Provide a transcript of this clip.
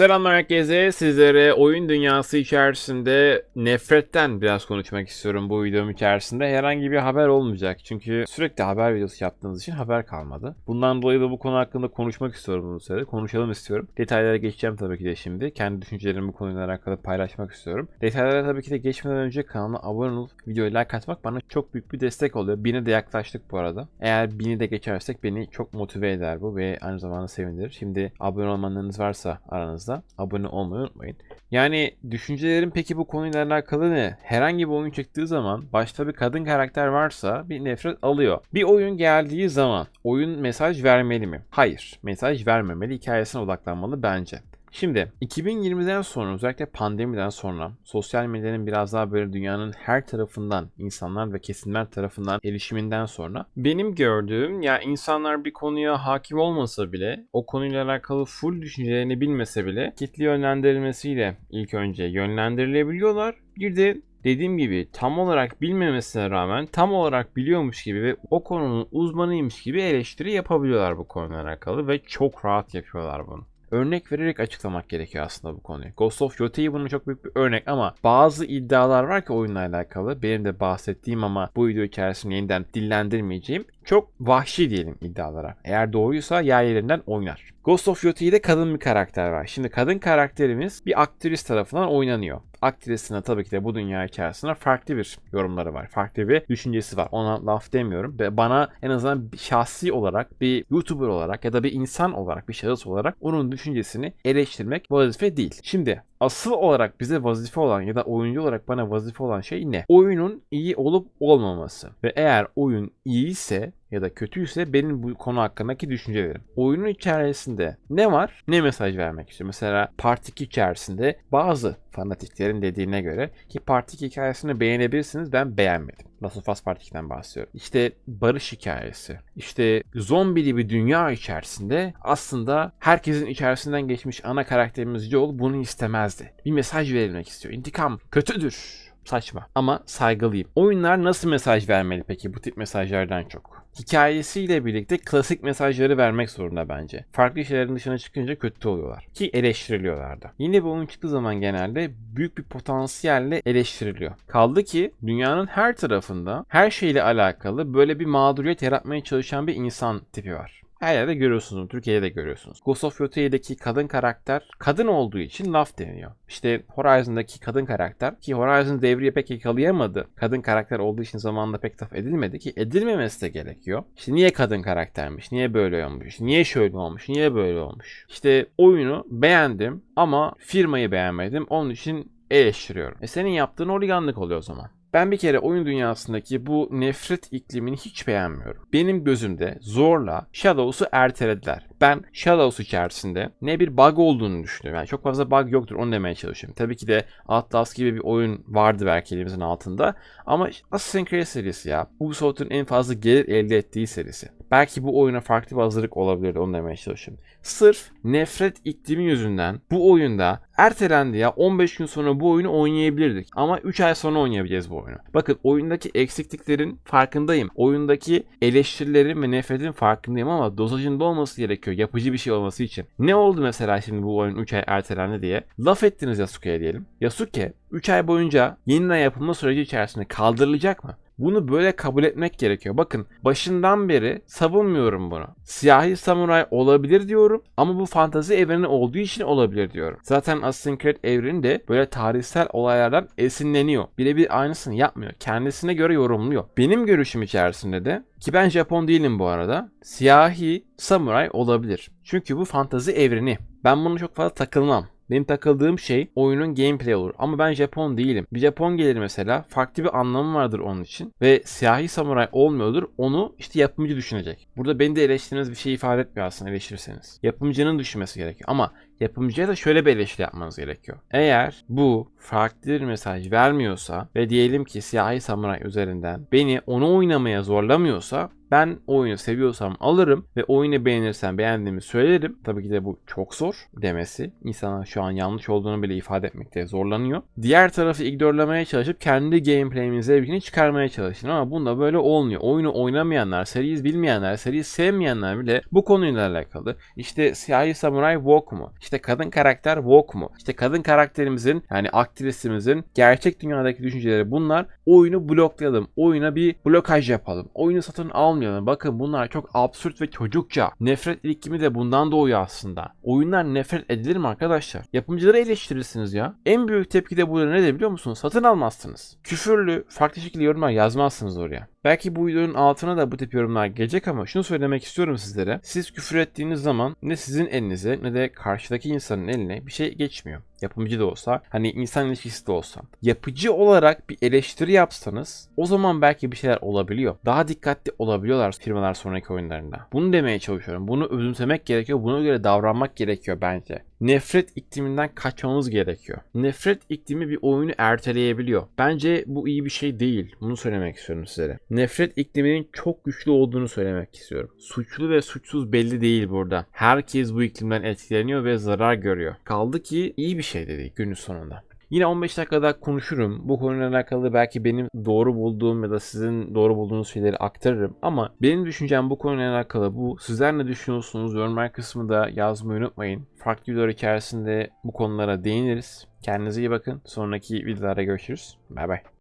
Selamlar herkese. Sizlere oyun dünyası içerisinde nefretten biraz konuşmak istiyorum bu videom içerisinde. Herhangi bir haber olmayacak. Çünkü sürekli haber videosu yaptığınız için haber kalmadı. Bundan dolayı da bu konu hakkında konuşmak istiyorum bunu sırada. Konuşalım istiyorum. Detaylara geçeceğim tabii ki de şimdi. Kendi düşüncelerimi bu konuyla alakalı paylaşmak istiyorum. Detaylara tabii ki de geçmeden önce kanalıma abone olup videoyu like atmak bana çok büyük bir destek oluyor. Bine de yaklaştık bu arada. Eğer bini de geçersek beni çok motive eder bu ve aynı zamanda sevindirir. Şimdi abone olmanlarınız varsa aranızda abone olmayı unutmayın. Yani düşüncelerim peki bu konuyla alakalı ne? Herhangi bir oyun çıktığı zaman başta bir kadın karakter varsa bir nefret alıyor. Bir oyun geldiği zaman oyun mesaj vermeli mi? Hayır. Mesaj vermemeli. Hikayesine odaklanmalı bence. Şimdi 2020'den sonra özellikle pandemiden sonra sosyal medyanın biraz daha böyle dünyanın her tarafından insanlar ve kesimler tarafından erişiminden sonra benim gördüğüm ya insanlar bir konuya hakim olmasa bile o konuyla alakalı full düşüncelerini bilmese bile kitle yönlendirilmesiyle ilk önce yönlendirilebiliyorlar. Bir de dediğim gibi tam olarak bilmemesine rağmen tam olarak biliyormuş gibi ve o konunun uzmanıymış gibi eleştiri yapabiliyorlar bu konuyla alakalı ve çok rahat yapıyorlar bunu örnek vererek açıklamak gerekiyor aslında bu konuyu. Ghost of Yotei bunun çok büyük bir örnek ama bazı iddialar var ki oyunla alakalı. Benim de bahsettiğim ama bu video içerisinde yeniden dillendirmeyeceğim. Çok vahşi diyelim iddialara. Eğer doğruysa yer yerinden oynar. Ghost of Yotei'de kadın bir karakter var. Şimdi kadın karakterimiz bir aktris tarafından oynanıyor. Aktrisine tabii ki de bu dünya içerisinde farklı bir yorumları var. Farklı bir düşüncesi var. Ona laf demiyorum. Ve bana en azından şahsi olarak bir YouTuber olarak ya da bir insan olarak bir şahıs olarak onun düşüncesini eleştirmek vazife değil. Şimdi asıl olarak bize vazife olan ya da oyuncu olarak bana vazife olan şey ne? Oyunun iyi olup olmaması. Ve eğer oyun iyiyse ya da kötüyse benim bu konu hakkındaki düşüncelerim. Oyunun içerisinde ne var? Ne mesaj vermek istiyor? Mesela Part 2 içerisinde bazı fanatiklerin dediğine göre ki Part 2 hikayesini beğenebilirsiniz ben beğenmedim. Last of Us Part 2'den bahsediyorum. İşte barış hikayesi. İşte zombili bir dünya içerisinde aslında herkesin içerisinden geçmiş ana karakterimiz Joel bunu istemezdi. Bir mesaj verilmek istiyor. İntikam kötüdür saçma ama saygılıyım. Oyunlar nasıl mesaj vermeli peki bu tip mesajlardan çok? Hikayesiyle birlikte klasik mesajları vermek zorunda bence. Farklı şeylerin dışına çıkınca kötü oluyorlar. Ki eleştiriliyorlar da. Yine bir oyun çıktığı zaman genelde büyük bir potansiyelle eleştiriliyor. Kaldı ki dünyanın her tarafında her şeyle alakalı böyle bir mağduriyet yaratmaya çalışan bir insan tipi var. Her yerde görüyorsunuz. Türkiye'de de görüyorsunuz. Ghost of Yotei'deki kadın karakter kadın olduğu için laf deniyor. İşte Horizon'daki kadın karakter ki Horizon devriye pek yakalayamadı. Kadın karakter olduğu için zamanında pek laf edilmedi ki edilmemesi de gerekiyor. İşte niye kadın karaktermiş? Niye böyle olmuş? Niye şöyle olmuş? Niye böyle olmuş? İşte oyunu beğendim ama firmayı beğenmedim. Onun için eleştiriyorum. E senin yaptığın oliganlık oluyor o zaman. Ben bir kere oyun dünyasındaki bu nefret iklimini hiç beğenmiyorum. Benim gözümde zorla Shadows'u ertelediler. Ben Shadows içerisinde ne bir bug olduğunu düşünüyorum. Yani çok fazla bug yoktur onu demeye çalışıyorum. Tabii ki de Atlas gibi bir oyun vardı belki elimizin altında. Ama Assassin's Creed serisi ya. Ubisoft'un en fazla gelir elde ettiği serisi. Belki bu oyuna farklı bir hazırlık olabilirdi onu demeye çalışıyorum. Sırf nefret iklimi yüzünden bu oyunda ertelendi ya 15 gün sonra bu oyunu oynayabilirdik. Ama 3 ay sonra oynayabileceğiz bu oyunu. Bakın oyundaki eksikliklerin farkındayım. Oyundaki eleştirilerin ve nefretin farkındayım ama dozajında olması gerekiyor. Yapıcı bir şey olması için. Ne oldu mesela şimdi bu oyun 3 ay ertelendi diye? Laf ettiniz Yasuke'ye diyelim. Yasuke 3 ay boyunca yeniden yapılma süreci içerisinde kaldırılacak mı? Bunu böyle kabul etmek gerekiyor. Bakın başından beri savunmuyorum bunu. Siyahi samuray olabilir diyorum ama bu fantazi evreni olduğu için olabilir diyorum. Zaten Assassin's Creed evreni de böyle tarihsel olaylardan esinleniyor. Birebir aynısını yapmıyor. Kendisine göre yorumluyor. Benim görüşüm içerisinde de ki ben Japon değilim bu arada. Siyahi samuray olabilir. Çünkü bu fantazi evreni. Ben bunu çok fazla takılmam. Benim takıldığım şey oyunun gameplay olur. Ama ben Japon değilim. Bir Japon gelir mesela farklı bir anlamı vardır onun için. Ve siyahi samuray olmuyordur. Onu işte yapımcı düşünecek. Burada beni de eleştiriniz bir şey ifade etmiyor aslında eleştirirseniz. Yapımcının düşünmesi gerekiyor. Ama yapımcıya da şöyle bir eleştiri yapmanız gerekiyor. Eğer bu farklı bir mesaj vermiyorsa ve diyelim ki siyahi samuray üzerinden beni onu oynamaya zorlamıyorsa Ben oyunu seviyorsam alırım ve oyunu beğenirsem beğendiğimi söylerim. Tabii ki de bu çok zor demesi. İnsanlar şu an yanlış olduğunu bile ifade etmekte zorlanıyor. Diğer tarafı ignorlamaya çalışıp kendi gameplay'imin zevkini çıkarmaya çalışın ama bunda böyle olmuyor. Oyunu oynamayanlar, seriyi bilmeyenler, seriyi sevmeyenler bile bu konuyla alakalı işte siyahi samuray woke mu? İşte kadın karakter woke mu? İşte kadın karakterimizin yani aktrisimizin gerçek dünyadaki düşünceleri bunlar. Oyunu bloklayalım. Oyuna bir blokaj yapalım. Oyunu satın almayalım. Bakın bunlar çok absürt ve çocukça. Nefret ilkimi de bundan doğuyor aslında. Oyunlar nefret edilir mi arkadaşlar? Yapımcıları eleştirirsiniz ya. En büyük tepki de burada ne de biliyor musunuz? Satın almazsınız. Küfürlü, farklı şekilde yorumlar yazmazsınız oraya. Belki bu videonun altına da bu tip yorumlar gelecek ama şunu söylemek istiyorum sizlere. Siz küfür ettiğiniz zaman ne sizin elinize ne de karşıdaki insanın eline bir şey geçmiyor. Yapımcı da olsa, hani insan ilişkisi de olsa. Yapıcı olarak bir eleştiri yapsanız o zaman belki bir şeyler olabiliyor. Daha dikkatli olabiliyorlar firmalar sonraki oyunlarında. Bunu demeye çalışıyorum. Bunu özümsemek gerekiyor. Buna göre davranmak gerekiyor bence. Nefret ikliminden kaçmamız gerekiyor. Nefret iklimi bir oyunu erteleyebiliyor. Bence bu iyi bir şey değil. Bunu söylemek istiyorum sizlere. Nefret ikliminin çok güçlü olduğunu söylemek istiyorum. Suçlu ve suçsuz belli değil burada. Herkes bu iklimden etkileniyor ve zarar görüyor. Kaldı ki iyi bir şey de günün sonunda. Yine 15 dakikada konuşurum. Bu konuyla alakalı belki benim doğru bulduğum ya da sizin doğru bulduğunuz şeyleri aktarırım. Ama benim düşüncem bu konuyla alakalı bu. Sizler ne düşünüyorsunuz? Yorumlar kısmında yazmayı unutmayın. Farklı videolar içerisinde bu konulara değiniriz. Kendinize iyi bakın. Sonraki videolarda görüşürüz. Bay bay.